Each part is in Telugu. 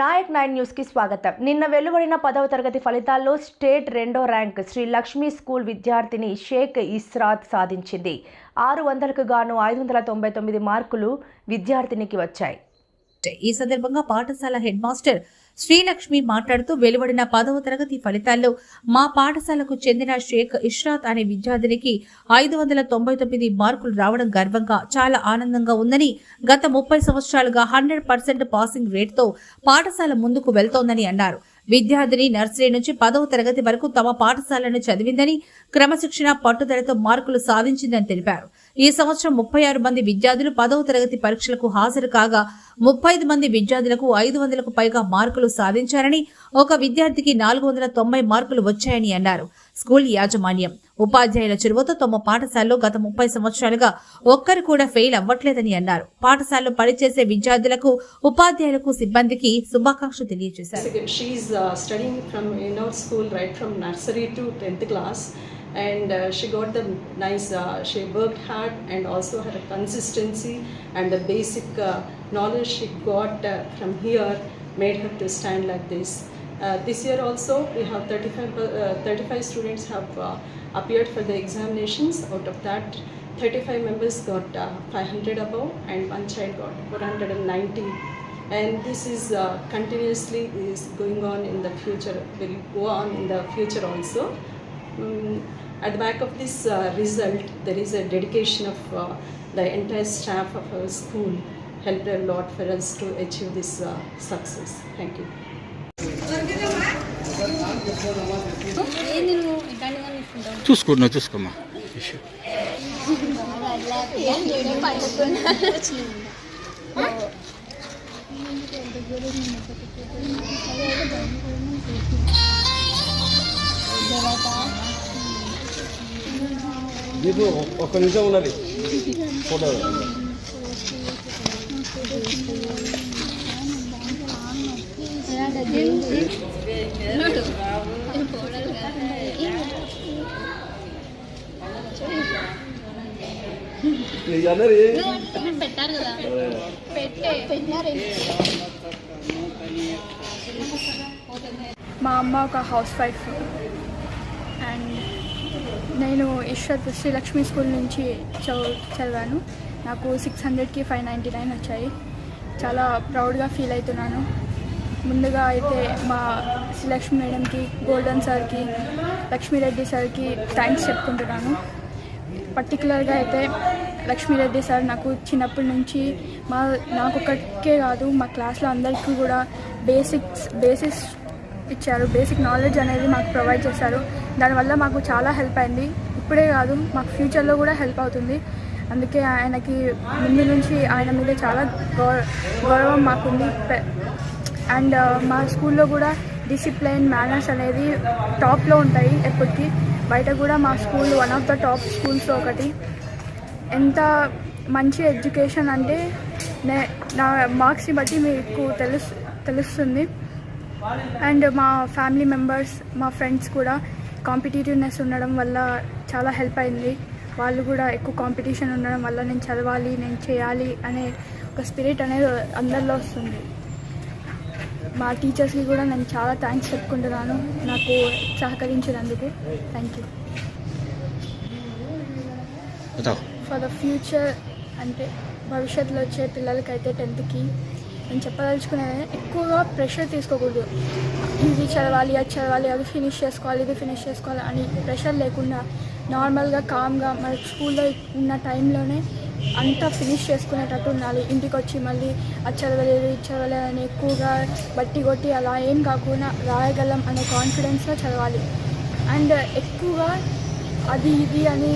నాయక్ నైన్ న్యూస్కి స్వాగతం. నిన్న వెలువడిన పదవ తరగతి ఫలితాల్లో స్టేట్ రెండో ర్యాంక్ శ్రీ లక్ష్మీ స్కూల్ విద్యార్థిని షేక్ ఇస్రాత్ సాధించింది. ఆరు వందలకు గాను ఐదు వందల తొంభై తొమ్మిది మార్కులు విద్యార్థినికి వచ్చాయి. ఈ సందర్భంగా పాఠశాల హెడ్ మాస్టర్ శ్రీలక్ష్మి మాట్లాడుతూ వెలువడిన పదవ తరగతి ఫలితాల్లో మా పాఠశాలకు చెందిన షేక్ ఇష్రాత్ అనే విద్యార్థినికి ఐదు వందల తొంభై తొమ్మిది మార్కులు రావడం గర్వంగా చాలా ఆనందంగా ఉందని గత ముప్పై సంవత్సరాలుగా హండ్రెడ్ పర్సెంట్ పాసింగ్ రేట్తో పాఠశాల ముందుకు వెళ్తోందని అన్నారు. విద్యార్థిని నర్సరీ నుంచి పదవ తరగతి వరకు తమ పాఠశాలను చదివిందని క్రమశిక్షణ పట్టుదలతో మార్కులు సాధించిందని తెలిపారు. ఈ సంవత్సరం ముప్పై ఆరు మంది విద్యార్థులు పదవ తరగతి పరీక్షలకు హాజరు కాగా ముప్పై ఐదు మంది విద్యార్థులకు ఐదు వందలకు పైగా మార్కులు సాధించారని ఒక విద్యార్థికి నాలుగు వందల తొంభై మార్కులు వచ్చాయని అన్నారు. స్కూల్ యాజమాన్యం ఉపాధ్యాయుల చొరవతో తమ పాఠశాలలో గత ముప్పై సంవత్సరాలుగా ఒక్కరు కూడా ఫెయిల్ అవ్వట్లేదని అన్నారు పాఠశాలలో పనిచేసే విద్యార్థులకు ఉపాధ్యాయులకు సిబ్బందికి శుభాకాంక్షలు తెలియజేశారు and uh, she got the nice, uh, she worked hard and also her consistency and the basic uh, knowledge she got uh, from here made her to stand like this. Uh, this year also we have 35, uh, 35 students have uh, appeared for the examinations. Out of that 35 members got uh, 500 above and one child got 490 and this is uh, continuously is going on in the future will go on in the future also. Mm, at the back of this uh, result there is a dedication of the entire staff of our school helped a lot for us to achieve this success. Thank you ఏంది చూసుకోమ్మా. ఒక్క నిమిషం ఉన్నది ఫోటో. పెట్టారు కదా మా అమ్మ ఒక హౌస్ వైఫ్ అండ్ నేను ఇష్రత్ శ్రీలక్ష్మి స్కూల్ నుంచి చదువు చదివాను. నాకు సిక్స్ హండ్రెడ్కి ఫైవ్ నైంటీ నైన్ వచ్చాయి. చాలా ప్రౌడ్గా ఫీల్ అవుతున్నాను. ముందుగా అయితే మా శ్రీలక్ష్మి మేడంకి గోల్డెన్ సార్కి లక్ష్మీరెడ్డి సార్కి థ్యాంక్స్ చెప్పుకుంటున్నాను పర్టికులర్గా అయితే లక్ష్మీరెడ్డి సార్ నాకు చిన్నప్పటి నుంచి మా నాకు కాదు మా క్లాస్లో అందరికీ కూడా బేసిక్స్ బేసిక్స్ ఇచ్చారు. బేసిక్ నాలెడ్జ్ అనేది మాకు ప్రొవైడ్ చేశారు. దానివల్ల మాకు చాలా హెల్ప్ అయింది. ఇప్పుడే కాదు మాకు ఫ్యూచర్లో కూడా హెల్ప్ అవుతుంది. అందుకే ఆయనకి ముందు నుంచి ఆయన మీద చాలా గౌర గౌరవం మాకుంది. అండ్ uh, మా స్కూల్లో కూడా డిసిప్లైన్ మేనర్స్ అనేది టాప్లో ఉంటాయి ఎప్పటికీ. బయట కూడా మా school one of the top స్కూల్స్లో ఒకటి. ఎంత మంచి ఎడ్యుకేషన్ అంటే నే నా మార్క్స్ని బట్టి మీకు తెలుసు తెలుస్తుంది. అండ్ మా ఫ్యామిలీ మెంబర్స్ మా ఫ్రెండ్స్ కూడా కాంపిటేటివ్నెస్ ఉండడం వల్ల చాలా హెల్ప్ అయింది. వాళ్ళు కూడా ఎక్కువ కాంపిటీషన్ ఉండడం వల్ల నేను చదవాలి నేను చేయాలి అనే ఒక స్పిరిట్ అనేది అందరిలో వస్తుంది. మా టీచర్స్కి కూడా నేను చాలా థ్యాంక్స్ చెప్పుకుంటున్నాను. నాకు సహకరించినందుకు. Thank you for the future అంటే భవిష్యత్తులో వచ్చే పిల్లలకైతే టెన్త్కి నేను చెప్పదలుచుకునేది ఎక్కువగా ప్రెషర్ తీసుకోకూడదు. ఇది చదవాలి అది చదవాలి అది ఫినిష్ చేసుకోవాలి ఇది ఫినిష్ చేసుకోవాలి అని ప్రెషర్ లేకుండా నార్మల్గా కామ్గా మన స్కూల్లో ఉన్న టైంలోనే అంతా ఫినిష్ చేసుకునేటట్టు ఉండాలి. ఇంటికి వచ్చి మళ్ళీ అది చదవలేదు ఇది చదవలేదు అని ఎక్కువగా బట్టి కొట్టి అలా ఏం కాకుండా రాయగలం అనే కాన్ఫిడెన్స్లో చదవాలి. అండ్ ఎక్కువగా అది ఇది అని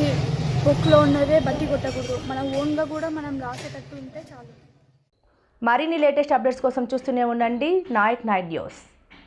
బుక్లో ఉన్నదే బట్టి కొట్టకూడదు. మన ఓన్గా కూడా మనం రాసేటట్టు ఉంటే చాలు. మరిన్ని లేటెస్ట్ అప్డేట్స్ కోసం చూస్తూనే ఉండండి. Naik night news